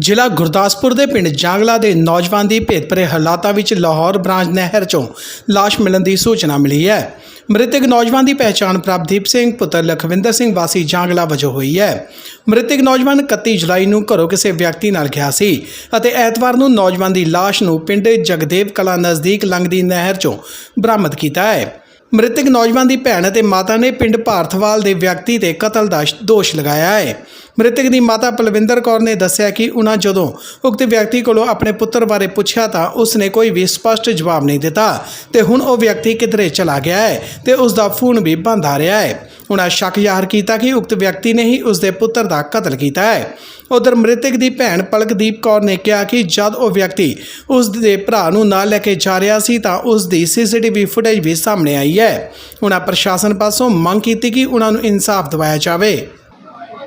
ਜ਼ਿਲ੍ਹਾ ਗੁਰਦਾਸਪੁਰ ਦੇ ਪਿੰਡ ਜਾਂਗਲਾ ਦੇ ਨੌਜਵਾਨ ਦੀ ਭੇਤਭਰੇ ਹਾਲਾਤਾਂ ਵਿੱਚ ਲਾਹੌਰ ਬ੍ਰਾਂਚ ਨਹਿਰ ਚੋਂ ਲਾਸ਼ ਮਿਲਣ ਦੀ ਸੂਚਨਾ ਮਿਲੀ ਹੈ। ਮ੍ਰਿਤਕ ਨੌਜਵਾਨ ਦੀ ਪਹਿਚਾਣ ਪ੍ਰਭਦੀਪ ਸਿੰਘ, ਪੁੱਤਰ ਲਖਵਿੰਦਰ ਸਿੰਘ ਵਾਸੀ ਜਾਂਗਲਾ ਵਜੋਂ ਹੋਈ ਹੈ। ਮ੍ਰਿਤਕ ਨੌਜਵਾਨ 31 ਜੁਲਾਈ ਨੂੰ ਘਰੋਂ ਕਿਸੇ ਵਿਅਕਤੀ ਨਾਲ ਗਿਆ ਸੀ ਅਤੇ ਐਤਵਾਰ ਨੂੰ ਨੌਜਵਾਨ ਦੀ ਲਾਸ਼ ਨੂੰ ਪਿੰਡ ਜਗਦੇਵ ਕਲਾ ਨਜ਼ਦੀਕ ਲੰਘਦੀ ਨਹਿਰ ਚੋਂ ਬਰਾਮਦ ਕੀਤਾ ਹੈ। ਮ੍ਰਿਤਕ ਨੌਜਵਾਨ ਦੀ ਭੈਣ ਅਤੇ ਮਾਤਾ ਨੇ ਪਿੰਡ ਭਾਰਥਵਾਲ ਦੇ ਵਿਅਕਤੀ ਤੇ ਕਤਲ ਦਾ ਦੋਸ਼ ਲਗਾਇਆ ਹੈ। ਮ੍ਰਿਤਕ ਦੀ ਮਾਤਾ ਪਲਵਿੰਦਰ ਕੌਰ ਨੇ ਦੱਸਿਆ ਕਿ ਉਹਨਾਂ ਜਦੋਂ ਉਕਤ ਵਿਅਕਤੀ ਕੋਲੋਂ ਆਪਣੇ ਪੁੱਤਰ ਬਾਰੇ ਪੁੱਛਿਆ ਤਾਂ ਉਸ ਨੇ ਕੋਈ ਵੀ ਸਪਸ਼ਟ ਜਵਾਬ ਨਹੀਂ ਦਿੱਤਾ ਤੇ ਹੁਣ ਉਹ ਵਿਅਕਤੀ ਕਿਧਰੇ ਚਲਾ ਗਿਆ ਹੈ ਤੇ ਉਸ ਦਾ ਫੋਨ ਵੀ ਬੰਦ ਆ ਰਿਹਾ ਹੈ। ਉਹਨਾਂ ਸ਼ੱਕ ਜ਼ਾਹਰ ਕੀਤਾ ਕਿ ਉਕਤ ਵਿਅਕਤੀ ਨੇ ਹੀ ਉਸ ਦੇ ਪੁੱਤਰ ਦਾ ਕਤਲ ਕੀਤਾ ਹੈ। ਉਧਰ ਮ੍ਰਿਤਕ ਦੀ ਭੈਣ ਪਲਕਦੀਪ ਕੌਰ ਨੇ ਕਿਹਾ ਕਿ ਜਦ ਉਹ ਵਿਅਕਤੀ ਉਸ ਦੇ ਭਰਾ ਨੂੰ ਨਾਲ ਲੈ ਕੇ ਜਾ ਰਿਹਾ ਸੀ ਤਾਂ ਉਸ ਦੀ ਸੀਸੀਟੀਵੀ ਫੁਟੇਜ ਵੀ ਸਾਹਮਣੇ ਆਈ ਹੈ। ਉਹਨਾਂ ਪ੍ਰਸ਼ਾਸਨ ਪਾਸੋਂ ਮੰਗ ਕੀਤੀ ਕਿ ਉਹਨਾਂ ਨੂੰ ਇਨਸਾਫ ਦਿਵਾਇਆ ਜਾਵੇ।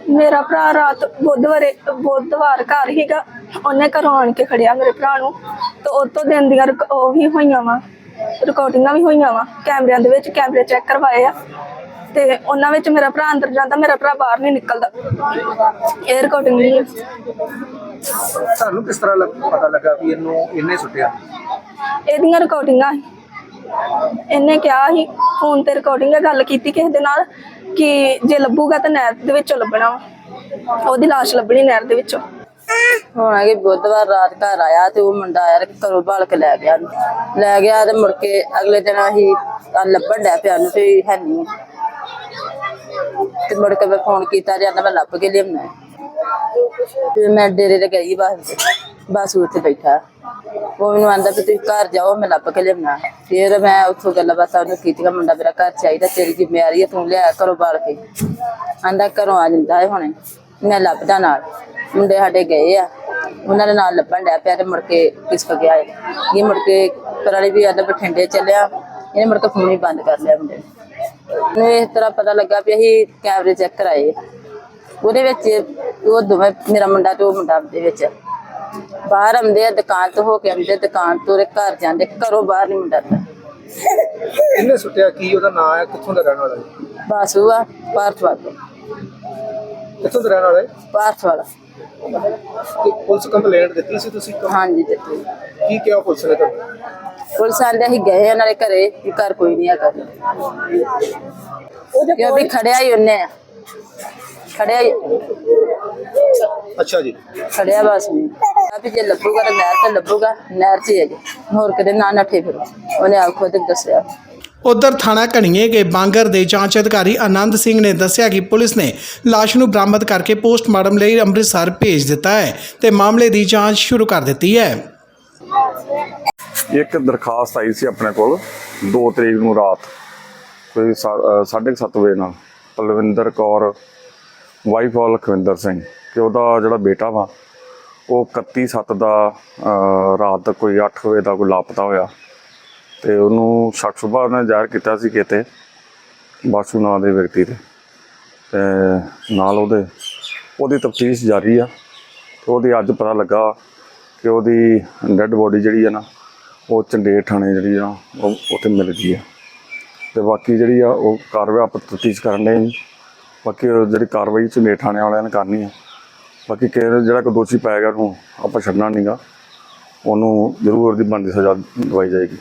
ਮੇਰਾ ਭਰਾ ਰਾਤ ਬੁੱਧਵਾਰੇ, ਬੁੱਧਵਾਰ ਘਰ ਹੀਗਾ ਉਹਨੇ ਘਰੋਂ ਆਣ ਕੇ ਖੜਿਆ ਮੇਰੇ ਭਰਾ ਨੂੰ। ਤੇ ਉਹ ਤੋਂ ਦਿਨ ਦੀਆਂ ਰਿਕ- ਉਹ ਵੀ ਹੋਈਆਂ ਵਾ। ਰਿਕਾਰਡਿੰਗਾਂ ਵੀ ਹੋਈਆਂ ਵਾ। ਕੈਮਰਿਆਂ ਦੇ ਵਿੱਚ ਕੈਮਰੇ ਚੈੱਕ ਕਰਵਾਏ ਆ। ਤੇ ਉਹਨਾਂ ਵਿੱਚ ਮੇਰਾ ਭਰਾ ਅੰਦਰ ਜਾਂਦਾ ਮੇਰਾ ਭਰਾ ਬਾਹਰ ਨਹੀਂ ਨਿਕਲਦਾ ਇਹ ਰਿਕਾਰਡਿੰਗ ਨਹੀਂ ਹੈ। ਤੁਹਾਨੂੰ ਕਿਸ ਤਰ੍ਹਾਂ ਲੱਗ- ਪਤਾ ਲੱਗਾ ਵੀ ਇਹਨੂੰ ਇਹਨੇ ਸੁੱਟਿਆ ਇਹਦੀਆਂ ਰਿਕਾਰਡਿੰਗਾਂ ਸੀ। ਇਹਨੇ ਕਿਹਾ ਸੀ ਫੋਨ ਤੇ ਰਿਕਾਰਡਿੰਗ ਗੱਲ ਕੀਤੀ ਕਿਸੇ ਦੇ ਨਾਲ ਕਿ ਜੇ ਲੱਭੂਗਾ ਤਾਂ ਨਹਿਰ ਦੇ ਵਿੱਚੋਂ ਲੱਭਣਾ ਵਾ ਉਹਦੀ ਲਾਸ਼ ਲੱਭਣੀ ਨਹਿਰ ਦੇ ਵਿੱਚੋਂ ਹੁਣ ਕਿ ਬੁੱਧਵਾਰ ਰਾਤ ਘਰ ਆਇਆ ਤੇ ਉਹ ਮੁੰਡਾ ਆਇਆ ਤੇ ਘਰੋਂ ਭਾਲ ਕੇ ਲੈ ਗਿਆ ਉਹਨੂੰ। ਲੈ ਗਿਆ ਤੇ ਮੁੜ ਕੇ ਅਗਲੇ ਦਿਨ ਅਸੀਂ ਲੱਭਣ ਡਿਆ ਪਿਆ ਨੂੰ ਤੇ ਹੈ ਨਹੀਂ ਤੇ ਮੁੜ ਕੇ ਮੈਂ ਫੋਨ ਕੀਤਾ ਜਾਂਦਾ ਮੈਂ ਲੱਭ ਕੇ ਲਿਆਉਣਾ ਤੇ ਮੈਂ ਡੇਰੇ ਤੇ ਗਈ ਬਸ ਬਸ ਉੱਥੇ ਬੈਠਾ। ਉਹ ਮੈਨੂੰ ਆਂਦਾ ਵੀ ਤੁਸੀਂ ਘਰ ਜਾਓ, ਮੈਂ ਲੱਭ ਕੇ ਲਿਆਉਣਾ। ਫਿਰ ਮੈਂ ਉੱਥੋਂ ਗੱਲਾਂ ਬਾਤਾਂ ਉਹਨੂੰ ਕੀਤੀਆਂ, ਮੁੰਡਾ ਮੇਰਾ ਘਰ ਚਾਹੀਦਾ, ਤੇਰੀ ਜ਼ਿੰਮੇਵਾਰੀ ਹੈ ਤੂੰ ਲਿਆ ਘਰੋਂ ਬਾਲ ਕੇ। ਆਂਦਾ ਘਰੋਂ ਆ ਜਾਂਦਾ ਹੈ ਹੁਣੇ, ਮੈਂ ਲੱਭਦਾ ਨਾਲ। ਮੁੰਡੇ ਸਾਡੇ ਗਏ ਆ, ਉਹਨਾਂ ਦੇ ਨਾਲ ਲੱਭਣ ਡਿਆ ਪਿਆ ਤੇ ਮੁੜ ਕੇ ਕਿਸ ਗਿਆ ਇਹ ਮੁੜ ਕੇ ਪਰਾਲੀ ਵੀ ਆਂਦਾ ਬਠਿੰਡੇ ਚੱਲਿਆ, ਇਹਨੇ ਮੁੜ ਕੇ ਫੋਨ ਹੀ ਬੰਦ ਕਰ ਲਿਆ ਮੁੰਡੇ ਨੇ। ਮੈਨੂੰ ਇਸ ਤਰ੍ਹਾਂ ਪਤਾ ਲੱਗਾ ਵੀ ਅਸੀਂ ਕੈਮਰੇ ਚੈੱਕ ਕਰਾਏ। ਉਹਦੇ ਵਿੱਚ ਉਹ ਦੋਵੇਂ ਮੇਰਾ ਮੁੰਡਾ ਤੇ ਉਹ ਮੁੰਡਾ ਦੇ ਵਿੱਚ। ਬਾਹਰ ਆਉਂਦੇ ਆ ਦੁਕਾਨ ਤੋਂ ਹੋ ਕੇ ਆਉਂਦੇ ਦੁਕਾਨ ਤੋਂ ਉਹਦੇ ਘਰ ਜਾਂਦੇ ਘਰੋਂ ਬਾਹਰ ਨਹੀਂ ਮੁੰਡਾ ਤਾਂ ਇਹਨੇ ਸੁੱਟਿਆ ਕੀ ਉਹਦਾ ਨਾਂ ਹੈ ਕਿੱਥੋਂ ਦਾ ਰਹਿਣ ਵਾਲਾ ਹੈ? ਬਾਸੂ ਆ ਭਾਰਤ ਵਾਲਾ ਕਿੱਥੋਂ ਦਾ ਰਹਿਣ ਵਾਲਾ ਹੈ? ਭਾਰਤ ਵਾਲਾ ਤੇ ਪੁਲਿਸ ਕੰਪਲੇਂਟ ਦਿੱਤੀ ਸੀ ਤੁਸੀਂ? ਹਾਂਜੀ ਦਿੱਤੀ। ਕੀ ਕਿਹਾ ਪੁਲਿਸ ਨੇ ਤੁਹਾਨੂੰ? ਪੁਲਿਸ ਆਂਦੇ ਅਸੀਂ ਗਏ ਆ ਨਾਲੇ ਘਰੇ ਵੀ ਘਰ ਕੋਈ ਨਹੀਂ ਹੈਗਾ। ਕਿਉਂ ਵੀ ਖੜਿਆ ਹੀ ਉਹਨੇ ਆ। ਖੜਿਆ ਹੀ ਅੱਛਾ ਜੀ। ਖੜਿਆ ਬਸ। ਨਹੀਂ ਆ ਵੀ ਜੇ ਲੱਭੂਗਾ ਤਾਂ ਨਹਿਰ ਤੇ ਲੱਭੂਗਾ ਨਹਿਰ 'ਚ ਹੀ ਹੈ ਜੀ ਹੋਰ ਕਿਤੇ ਨਾ ਨੱਠੇ ਫਿਰ। ਉਹਨੇ ਆਪ ਖੁਦ ਦੱਸਿਆ। ਉਧਰ ਥਾਣਾ ਘਣੀਏ ਕੇ ਬਾਂਗਰ ਦੇ ਜਾਂਚ ਅਧਿਕਾਰੀ ਆਨੰਦ ਸਿੰਘ ਨੇ ਦੱਸਿਆ ਕਿ ਪੁਲਿਸ ਨੇ ਲਾਸ਼ ਨੂੰ ਬਰਾਮਦ ਕਰਕੇ ਪੋਸਟਮਾਰਟਮ ਲਈ ਅੰਮ੍ਰਿਤਸਰ ਭੇਜ ਦਿੱਤਾ ਹੈ ਤੇ ਮਾਮਲੇ ਦੀ ਜਾਂਚ ਸ਼ੁਰੂ ਕਰ ਦਿੱਤੀ ਹੈ। ਇੱਕ ਦਰਖਾਸਤ ਆਈ ਸੀ ਆਪਣੇ ਕੋਲ 2 ਤਰੀਕ ਨੂੰ ਰਾਤ ਕੋਈ 7:30 ਵਜੇ ਨਾਲ ਪਲਵਿੰਦਰ ਕੌਰ ਵਾਈਫ ਆਫ ਲਖਵਿੰਦਰ ਸਿੰਘ ਕਿ ਉਹਦਾ ਜਿਹੜਾ ਬੇਟਾ ਵਾ ਉਹ 31/7 ਦਾ ਅਹ, ਰਾਤ ਕੋਈ 8 ਵਜੇ ਦਾ ਕੋਈ ਲਾਪਤਾ ਹੋਇਆ ਤੇ ਉਹਨੂੰ ਸ਼ੱਕ ਸੁਭਾ ਨੇ ਜ਼ਾਹਿਰ ਕੀਤਾ ਸੀ ਕਿਤੇ ਬਾਸੂ ਨਾਂ ਦੇ ਵਿਅਕਤੀ ਤੇ ਤੇ ਨਾਲ ਉਹਦੇ ਉਹਦੀ ਤਫਤੀਸ਼ ਜਾਰੀ ਆ ਤੇ ਉਹਦੀ ਅੱਜ ਪਤਾ ਲੱਗਾ ਕਿ ਉਹਦੀ ਡੈੱਡ ਬੋਡੀ ਜਿਹੜੀ ਆ ਨਾ ਉਹ ਚੰਡੇਰ ਥਾਣੇ ਜਿਹੜੀ ਆ, ਉਹ ਉੱਥੇ ਮਿਲ ਗਈ ਆ। ਤੇ ਬਾਕੀ ਜਿਹੜੀ ਆ, ਉਹ ਕਾਰਵਾਈ ਆਪਾਂ ਤਫਤੀਸ਼ ਕਰਨ ਦੇ ਬਾਕੀ ਜਿਹੜੀ ਕਾਰਵਾਈ ਚੰਡੇਰ ਥਾਣੇ ਵਾਲਿਆਂ ਨੇ ਕਰਨੀ ਆ। ਬਾਕੀ ਕਿਸੇ ਜਿਹੜਾ ਕੋਈ ਦੋਸ਼ੀ ਪਾਏਗਾ ਉਹਨੂੰ ਆਪਾਂ ਛੱਡਣਾ ਨਹੀਂਗਾ ਉਹਨੂੰ ਜ਼ਰੂਰ ਉਹਦੀ ਬਣਦੀ ਸਜ਼ਾ ਦਵਾਈ ਜਾਏਗੀ।